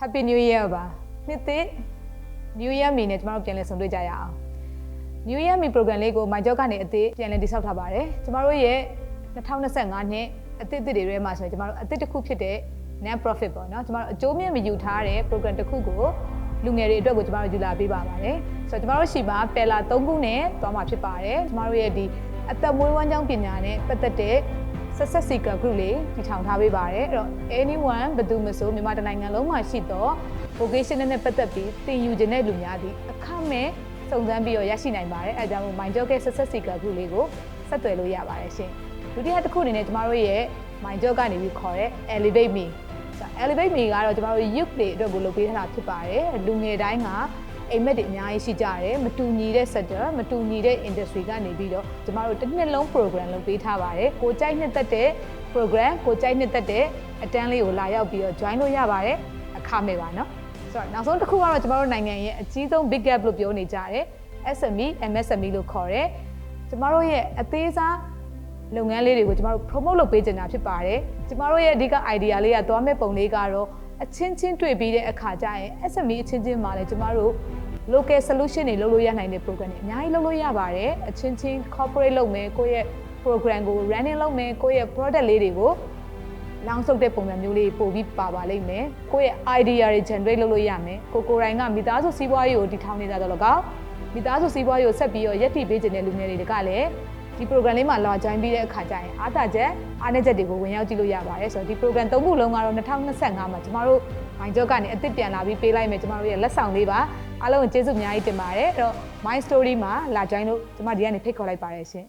Happy New Year ပါနှစ်သစ် New Year မီနဲ့ကျမတို့ပြန်လည်ဆုံတွေ့ကြရအောင် New Year မီ program လေးကို My Job ကနေအသစ်ပြန်လည်တည်ဆောက်ထားပါတယ်ကျမတို့ရဲ့2025နှစ်အသစ်အသစ်တွေထဲမှာဆိုရင်ကျမတို့အသစ်တစ်ခုဖြစ်တဲ့ non profit ပေါ့နော်ကျမတို့အကျိုးမြတ်မယူထားတဲ့ program တစ်ခုကိုလူငယ်တွေအတွက်ကိုကျမတို့ယူလာပေးပါပါတယ်ဆိုတော့ကျမတို့ရှိမှာပယ်လာ3ခုနဲ့သွားမှာဖြစ်ပါတယ်ကျမတို့ရဲ့ဒီ အသက်မွေးဝမ်းကြောင်းပညာနဲ့ပတ်သက်တဲ့ success seeker group လေးတည်ထောင်ထားပေးပါတယ်အဲ့တော့ anyone ဘယ်သူမဆိုမြန်မာတိုင်းနိုင်ငံလုံးမှာရှိတော့ vocational နဲ့ပတ်သက်ပြီးသင်ယူခြင်းတဲ့လူများဒီအခမဲ့စုံစမ်းပြီးတော့ရရှိနိုင်ပါတယ်အဲဒါကြောင့် Mind Job ရဲ့ success seeker group လေးကိုဆက်သွယ်လို့ရပါတယ်ရှင်ဒုတိယတစ်ခုအနေနဲ့ကျမတို့ရဲ့ Mind Job ကနေပြီးခေါ်တဲ့ Elevate Me ဆိုတော့ Elevate Me ကတော့ကျမတို့ youth တွေအတွက်ကိုလုပ်ပေးထားတာဖြစ်ပါတယ်လူငယ်တိုင်းက အိမ်မက်တွေအများကြီးရှိကြတယ်မတူညီတဲ့ sector မတူညီတဲ့ industry ကနေပြီးတော့ကျမတို့တစ်နှစ်လုံး program လုပ်ပေးထားပါတယ်ကိုကြိုက်နှစ်သက်တဲ့ program ကိုကြိုက်နှစ်သက်တဲ့အတန်းလေးကိုလာရောက်ပြီးတော့ join လို့ရပါတယ်အခမဲ့ပါနော်ဆိုတော့နောက်ဆုံးတစ်ခုကတော့ကျမတို့နိုင်ငံရဲ့အကြီးဆုံး big gap လို့ပြောနေကြတယ် SME MSME လို့ခေါ်တယ်ကျမတို့ရဲ့အသေးစားလုပ်ငန်းလေးတွေကိုကျမတို့ promote လုပ်ပေးကြတာဖြစ်ပါတယ်ကျမတို့ရဲ့အဓိက idea လေးကသွားမဲ့ပုံလေးကတော့ အချင်းချင်းတွေ့ပြီးတဲ့အခါကျရင် SME အချင်းချင်းမှာလည်းကျမတို့ local solution တွေလုပ်လို့ရနိုင်တဲ့ program တွေအများကြီးလုပ်လို့ရပါတယ်အချင်းချင်း corporate လုပ်မယ်ကိုယ့်ရဲ့ program ကို running လုပ်မယ်ကိုယ့်ရဲ့ product လေးတွေကိုလောင်းဆုပ်တဲ့ပုံစံမျိုးလေးပို့ပြီးပါပါလိမ့်မယ်ကိုယ့်ရဲ့ idea တွေ generate လုပ်လို့ရမယ်ကိုကိုယ်တိုင်ကမိသားစုစီးပွားရေးကိုတည်ထောင်နေတာတော့လကောက်မိသားစုစီးပွားရေးကိုဆက်ပြီးတော့ရက်တည်ပေးခြင်းတဲ့လူငယ်တွေကလည်း ဒီ program လေးမှာလာ join ပြီးတဲ့အခါကျရင်အားသာချက်အားနည်းချက်တွေကိုဝင်ရောက်ကြည့်လို့ရပါတယ်ဆိုတော့ဒီ program သုံးခုလုံးကတော့2025မှာကျမတို့ My Job ကနေအသစ်ပြန်လာပြီးပေးလိုက်မယ်ကျမတို့ရဲ့လက်ဆောင်လေးပါအားလုံးကိုကျေးဇူးအများကြီးတင်ပါတယ်အဲ့တော့ My Story မှာလာ join လို့ကျမဒီကနေဖိတ်ခေါ်လိုက်ပါတယ်ရှင်